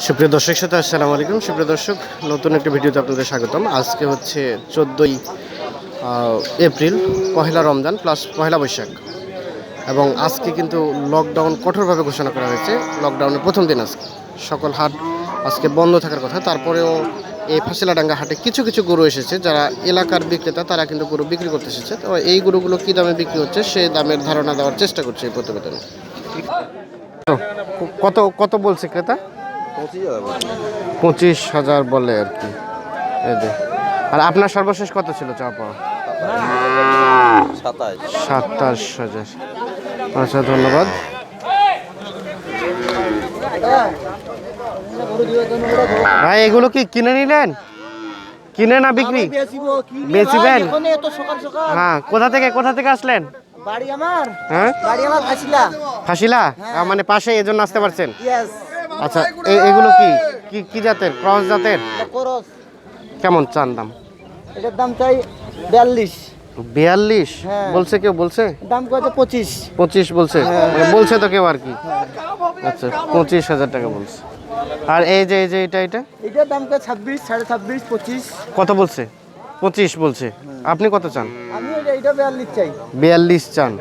সুপ্রিয় দর্শক সাথে আসসালামু আলাইকুম। সুপ্রিয় দর্শক, নতুন একটা ভিডিওতে আপনাদের স্বাগতম। আজকে হচ্ছে চোদ্দোই এপ্রিল, পহেলা রমজান প্লাস পহেলা বৈশাখ। এবং আজকে কিন্তু লকডাউন কঠোরভাবে ঘোষণা করা হয়েছে। লকডাউনের প্রথম দিন আজকে। সকল হাট আজকে বন্ধ থাকার কথা। তারপরেও এই ফাঁসিলাডাঙ্গা হাটে কিছু কিছু গরু এসেছে। যারা এলাকার বিক্রেতা, তারা কিন্তু গরু বিক্রি করতে এসেছে। তো এই গরুগুলো কী দামে বিক্রি হচ্ছে সেই দামের ধারণা দেওয়ার চেষ্টা করছে এই প্রতিবেদনে। কত কত বলছে ক্রেতা? পঁচিশ হাজার বলে আর কি। এই যে। আর আপনার সর্বশেষ কত ছিল চা পাওয়া? সাতাশ হাজার। আচ্ছা ধন্যবাদ। ভাই এগুলো কি কিনে নিলেন? কিনে না বিক্রি? বেচবেন? হ্যাঁ কোথা থেকে কোথা থেকে আসলেন? বাড়ি আমার। হ্যাঁ? বাড়ি আমার ফাঁসিলা। ফাঁসিলা? মানে পাশে এজন্য আসতে পারছেন? আচ্ছা এগুলো কি? কি কি জাতের? ক্রস জাতের? করস। কেমন চান দাম? এটার দাম চাই বিয়াল্লিশ। বিয়াল্লিশ? হ্যাঁ। বলছে কেউ বলছে? দাম কত? পঁচিশ। পঁচিশ বলছে। মানে বলছে তো কেউ আর কি। আচ্ছা পঁচিশ হাজার টাকা বলছে। আর এই যে এই যে এটা এটা? এটার দাম কত? ছাব্বিশ সাড়ে ছাব্বিশ পঁচিশ। কত বলছে? পঁচিশ বলছে। আপনি কত চান? আমি এটা বিয়াল্লিশ চাই। বিয়াল্লিশ চান।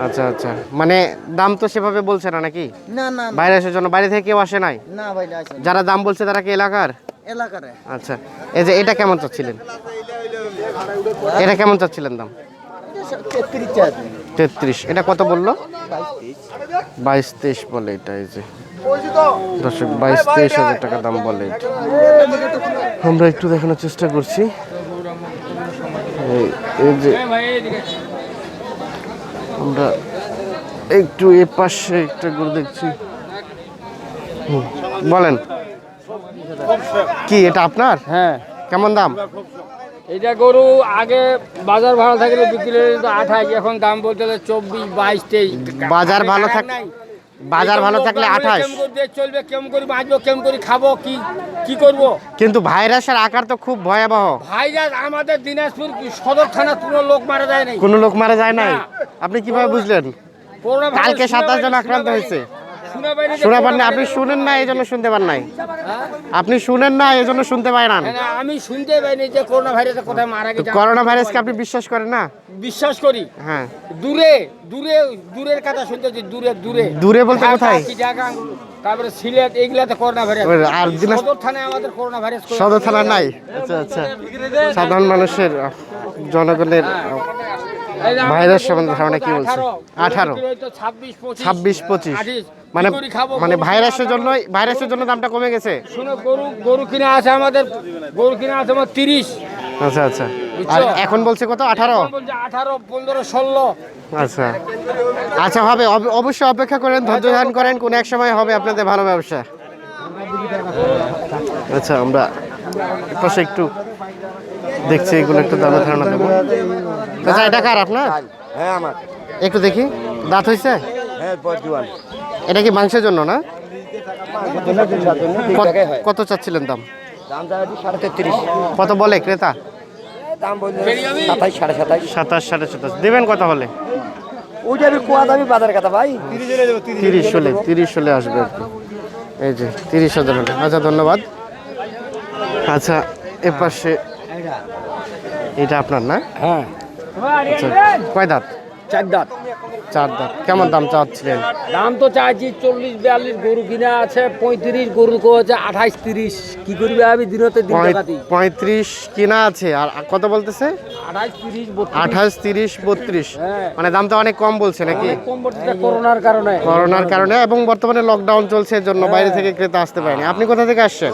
আচ্ছা আচ্ছা। মানে দাম তো সেভাবে বলছে না নাকি? না না বাইরে আসার জন্য বাইরে থেকে কেউ আসে নাই? না না, আছে যারা দাম বলছে তারা কি এলাকার? এলাকারে। আচ্ছা। এই যে এটা কেমন চাচ্ছিলেন? এটা কেমন চাচ্ছিলেন দাম? তেত্রিশ এটা কত বলল? বাইশ তেইশ বলে এটা এই যে। দর্শক বাইশ তেইশ হাজার টাকা দাম বলে আমরা একটু দেখানোর চেষ্টা করছি। এই- এই যে আমরা একটু এ পাশে একটা গরু দেখছি। বলেন। কি এটা আপনার? হ্যাঁ। কেমন দাম? এটা গরু আগে বাজার ভালো থাকলে বিক্রি আঠাশ এখন দাম বলতে চব্বিশ বাইশ তেইশ। বাজার ভালো থাক বাজার ভালো থাকলে আঠাশ। চলবে কেমন করে বাঁচবো কেমন করে খাব কি কি করব? কিন্তু ভাইরাসের আকার তো খুব ভয়াবহ। ভাইরাস আমাদের দিনাজপুর সদর থানা কোনো লোক মারা যায় নাই? কোনো লোক মারা যায় নাই? আপনি কীভাবে বুঝলেন? কালকে সাতাশ জন আক্রান্ত হয়েছে। শুনে পান না আপনি শুনেন না এই জন্য শুনতে পান নাই? আপনি শুনেন না এই জন্য শুনতে পাই না। আমি শুনতে পাইনি যে করোনা ভাইরাসে কোথায় মারা গেছে। করোনা ভাইরাসকে আপনি বিশ্বাস করেন না? বিশ্বাস করি। হ্যাঁ। দূরে দূরে দূরের কথা শুনতে শুনতেছি দূরে দূরে। দূরে বলতে কোথায়? তারপরে সিলেট এইগুলাতে করোনা ভাইরাস আর সদর থানায় আমাদের করোনা ভাইরাস সদর থানা নাই। আচ্ছা আচ্ছা। সাধারণ মানুষের জনগণের দাম ধারণা কি বলছে? 18 18 বিক্রি হইতো 26 25 ছাব্বিশ পঁচিশ। মানে মানে ভাইরাসের জন্য ভাইরাসের জন্য দামটা কমে গেছে? শুনো গরু গরু কিনে আছে আমাদের গরু কিনে আছে আমার 30 আচ্ছা আচ্ছা। আর এখন বলছে কত? আঠারো? 18 15 16 আচ্ছা। আচ্ছা হবে। অব- অবশ্যই অপেক্ষা করেন ধৈর্য ধারণ করেন কোন এক সময় হবে আপনাদের ভালো ব্যবসা। আচ্ছা আমরা একটু দেখছি এগুলো একটু দামে ধারণা দেবো। আচ্ছা এটা কার আপনার? হ্যাঁ আমার। একটু দেখি। দাঁত হয়েছে? হ্যাঁ এটা কি মাংসের জন্য না? কত- কত চাচ্ছিলেন দাম? দাম সাড়ে তেত্রিশ। কত বলে ক্রেতা? দাম সাড়ে সাতাইশ। সাতাশ সাড়ে সাতাশ। দেবেন কত হলে? ওইটা আমি কোয়া দামি বাজার কথা ভাই। তিরিশ হলে তিরিশ হলে আসবে আর কি। এই যে তিরিশ হাজার হলে। আচ্ছা ধন্যবাদ। আচ্ছা এ পাশে এটা আপনার না? হ্যাঁ। আচ্ছা কয় দাঁত? চার দাঁত। চার দাঁত। কেমন দাম চাচ্ছিলেন? দাম তো চাইছি চল্লিশ বিয়াল্লিশ গরু কিনে আছে পঁয়ত্রিশ গরু কো আছে আঠাইশ তিরিশ। কি করবে আমি দিনতে পঁয়ত্রিশ কিনা আছে আর কত বলতেছে? আঠাশ তিরিশ বত্রিশ। হ্যাঁ। মানে দামটা অনেক কম বলছে নাকি? করোনার কারণে। করোনার কারণে এবং বর্তমানে লকডাউন চলছে এর জন্য বাইরে থেকে ক্রেতা আসতে পারেনি। আপনি কোথা থেকে আসছেন?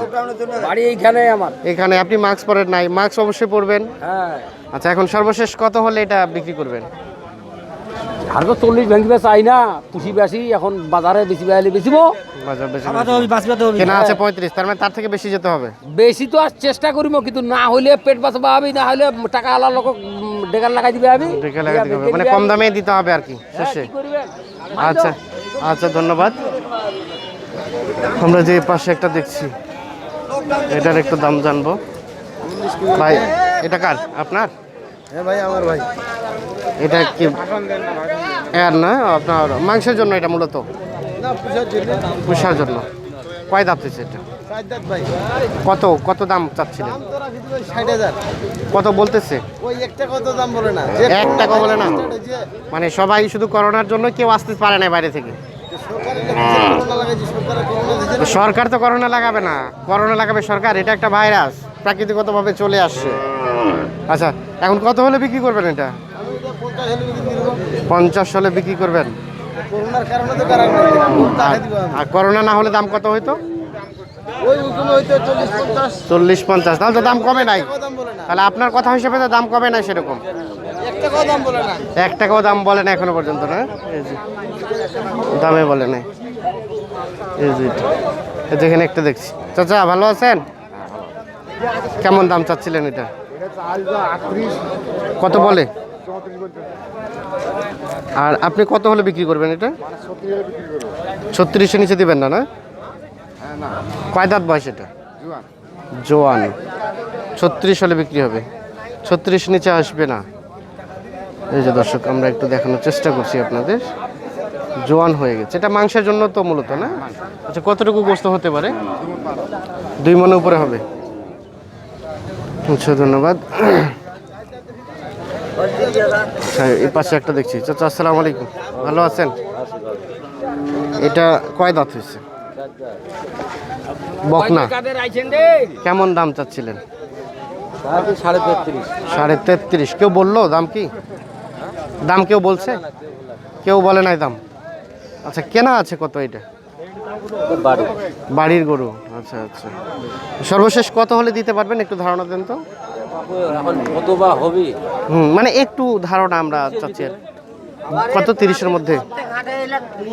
বাড়ি এইখানে আমার। এখানে আপনি মাস্ক পরেন নাই। মাস্ক অবশ্যই পরবেন। হ্যাঁ। আচ্ছা এখন সর্বশেষ কত হলে এটা বিক্রি করবেন? আর তো চল্লিশ ভেঙিবে চাই না পুষি বেশি এখন বাজারে বেশি বেশি বেশিব কেনা আছে পঁয়ত্রিশ তার মানে তার থেকে বেশি যেতে হবে। বেশি তো আর চেষ্টা করিব কিন্তু না হইলে পেট বাঁচবা আমি না হইলে টাকা আলার লোক ডেকার লাগাই দিবে আমি মানে কম দামে দিতে হবে আর কি শেষে। আচ্ছা আচ্ছা ধন্যবাদ। আমরা যে পাশে একটা দেখছি এটার একটু দাম জানব। ভাই এটা কার? আপনার? হ্যাঁ ভাই আমার ভাই। এটা কি? এর না আপনার মাংসের জন্য এটা মূলত? পুষার জন্য। কয় হয়েছে এটা? কত কত দাম দাম হাজার কত বলতেছে? দাম এক টাকা বলে না? মানে সবাই শুধু করোনার জন্য কেউ আসতে পারে না বাইরে থেকে। না। সরকার তো করোনা লাগাবে না। করোনা লাগাবে সরকার এটা একটা ভাইরাস প্রাকৃতিকভাবে চলে আসছে। আচ্ছা এখন কত হলে বিক্রি করবেন এটা? পঞ্চাশ হলে বিক্রি করবেন? আর করোনা না হলে দাম কত হইতো? চল্লিশ পঞ্চাশ। তাহলে তো দাম কমে নাই। তাহলে আপনার কথা হিসেবে তো দাম কমে নাই সেরকম। এক টাকাও দাম বলে না এখনও পর্যন্ত না? দামে বলে নাই। এই যে এটা। এই যে এখানে একটা দেখছি। চাচা ভালো আছেন? কেমন দাম চাচ্ছিলেন এটা? কত বলে? আর আপনি কত হলে বিক্রি করবেন এটা? ছত্রিশের নিচে দিবেন না না? কয় দাঁত বয়স এটা? জোয়ান। ছত্রিশ হলে বিক্রি হবে। ছত্রিশ নিচে আসবে না। এই যে দর্শক, আমরা একটু দেখানোর চেষ্টা করছি আপনাদের। জোয়ান হয়ে গেছে। এটা মাংসের জন্য তো মূলত, না? আচ্ছা কতটুকু গোস্ত হতে পারে? দুই মনে উপরে হবে। আচ্ছা ধন্যবাদ। এই পাশে একটা দেখছি। চাচা, আসসালামু আলাইকুম। ভালো আছেন? এটা কয় দাঁত হয়েছে? বকনা। কেমন দাম চাচ্ছিলেন? সাড়ে তেত্রিশ সাড়ে তেত্রিশ। কেউ বলল দাম কি? দাম কেউ বলছে? কেউ বলে নাই দাম। আচ্ছা কেনা আছে কত এটা? বাড়ির গরু। আচ্ছা আচ্ছা। সর্বশেষ কত হলে দিতে পারবেন? একটু ধারণা দেন তো। কত বা হবে? হুম মানে একটু ধারণা আমরা চাচ্ছি আর কত তিরিশের মধ্যে?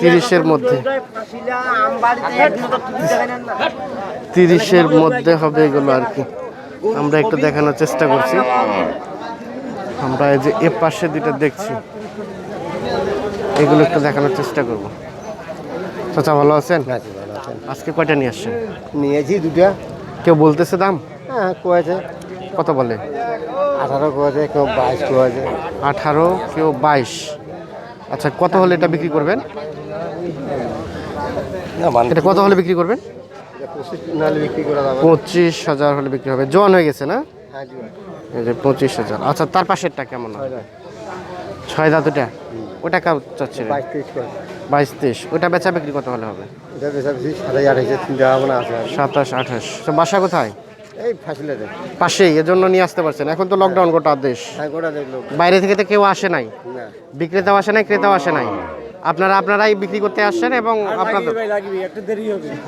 তিরিশের মধ্যে। তিরিশের মধ্যে হবে এগুলো আর কি। আমরা একটু দেখানোর চেষ্টা করছি। আমরা এই যে এ পাশে দুইটা দেখছি। এগুলো একটু দেখানোর চেষ্টা করব। চাচা ভালো আছেন? আজকে কয়টা নিয়ে আসছেন? নিয়েছি দুটা। কেউ বলতেছে দাম? হ্যাঁ কোয়াছে। কত বলে? আঠারো কোয়াছে কেউ বাইশ কোয়াছে। আঠারো কেউ বাইশ। আচ্ছা কত হলে এটা বিক্রি করবেন? না এটা কত হলে বিক্রি করবেন? পঁচিশ হাজার হলে বিক্রি হবে। জোয়ান হয়ে গেছে না? হ্যাঁ এই যে পঁচিশ হাজার। আচ্ছা তার পাশেরটা কেমন? ছয় দাঁতটা ওটা? বাইশ তেইশ কোয়াছে। বাইশ তেইশ। ওটা বেচা বিক্রি কত হলে হবে? এটা বেশি বেশি সাড়ে আঠাইশে চিন্তা ভাবনা আছে সাতাশ আঠাশ। তো বাসা কোথায়? এই ফাঁসিলে দেয় পাশেই এজন্য নিয়ে আসতে পারছেন। এখন তো লকডাউন গোটা দেশ। হ্যাঁ বাইরে থেকে তো কেউ আসে নাই। বিক্রেতাও আসে নাই ক্রেতাও আসে নাই। আপনারা আপনারাই বিক্রি করতে আসছেন এবং আপনাদের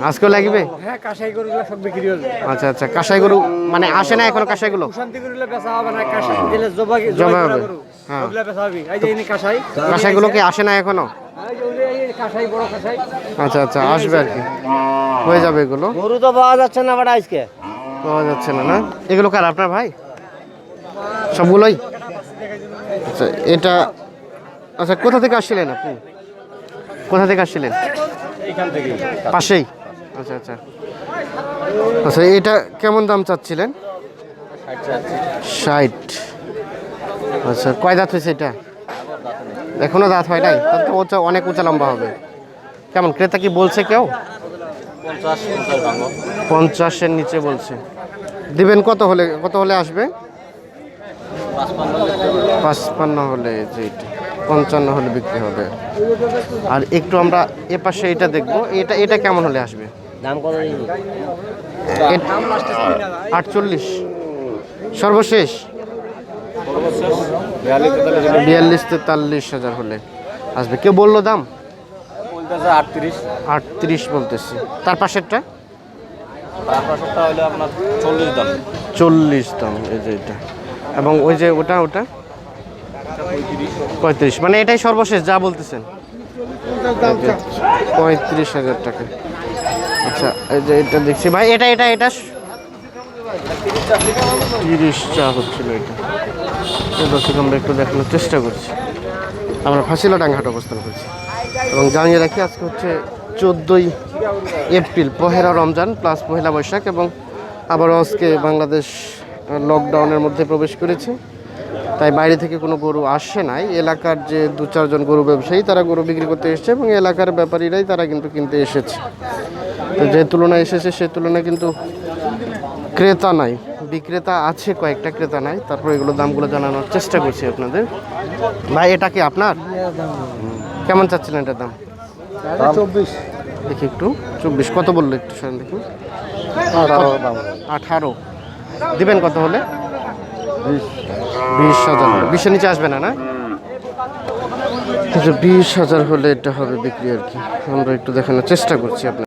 আজকেও লাগবে? হ্যাঁ কাঁসাই গরুগুলো সব বিক্রি হবে। আচ্ছা আচ্ছা। কাঁসাই গরু মানে আসে না এখন কাঁসাই গুলো শান্তি গরুগুলো বেচা হবে না। কাঁসাই দিলে জবা জবা হবে। হ্যাঁ। বেচা কাঁসাই। গুলো কি আসে না এখনও? এই যে ওই যে কাঁসাই বড় কাঁসাই আচ্ছা আচ্ছা আসবে আর কি। হয়ে যাবে এগুলো? গরু তো পাওয়া যাচ্ছে না বাড়া আজকে। পাওয়া যাচ্ছে না না? এগুলো কার আপনার ভাই? সবগুলোই? আচ্ছা এটা আচ্ছা কোথা থেকে আসছিলেন আপনি? কোথা থেকে আসছিলেন? পাশেই? আচ্ছা আচ্ছা। আচ্ছা এটা কেমন দাম চাচ্ছিলেন? ষাট। আচ্ছা কয় দাঁত হয়েছে এটা? এখনও দাঁত হয় নাই? তাহলে তো উঁচা অনেক উঁচা লম্বা হবে। কেমন ক্রেতা কি বলছে কেউ? পঞ্চাশের নিচে বলছে। দিবেন কত হলে কত হলে আসবে? পাঁচপান্ন হলে যে পঞ্চান্ন হলে বিক্রি হবে। আর একটু আমরা এ পাশে এটা দেখব। এটা এটা কেমন হলে আসবে? দাম কত আটচল্লিশ। সর্বশেষ। বিয়াল্লিশ তেতাল্লিশ হাজার হলে আসবে। কেউ বলল দাম? আটত্রিশ। আটত্রিশ বলতেছি। তার পাশেরটা? চল্লিশ দাম এই যে এটা। এবং ওই যে ওটা ওটা? পঁয়ত্রিশ। মানে এটাই সর্বশেষ যা বলতেছেন। পঁয়ত্রিশ হাজার টাকা। আচ্ছা এই যে এটা দেখছি। ভাই এটা এটা এটা? তিরিশ চা হচ্ছিল এটা। দর্শক, আমরা একটু দেখানোর চেষ্টা করছি। আমরা ফাঁসিলা ডাঙ্গাহাট অবস্থান করছি। এবং জানিয়ে রাখি, আজকে হচ্ছে চোদ্দোই এপ্রিল, পহেলা রমজান প্লাস পহেলা বৈশাখ এবং আবারও আজকে বাংলাদেশ লকডাউনের মধ্যে প্রবেশ করেছে। তাই বাইরে থেকে কোনো গরু আসে নাই। এলাকার যে দু চারজন গরু ব্যবসায়ী, তারা গরু বিক্রি করতে এসেছে এবং এলাকার ব্যাপারীরাই তারা কিন্তু কিনতে এসেছে। তো যে তুলনায় এসেছে, সে তুলনায় কিন্তু ক্রেতা নাই। বিক্রেতা আছে কয়েকটা ক্রেতা নাই। তারপর এগুলো দামগুলো জানানোর চেষ্টা করছি আপনাদের। ভাই এটা কি আপনার? কেমন চাচ্ছিলেন এটার দাম? চব্বিশ। দেখি একটু। চব্বিশ কত বলল একটু শোনেন দেখি। আঠারো। দিবেন কত হলে? বিশ। হাজার। বিশের নিচে আসবে না না? বিশ হাজার হলে এটা হবে বিক্রি আর কি। আমরা একটু দেখানোর চেষ্টা করছি আপনার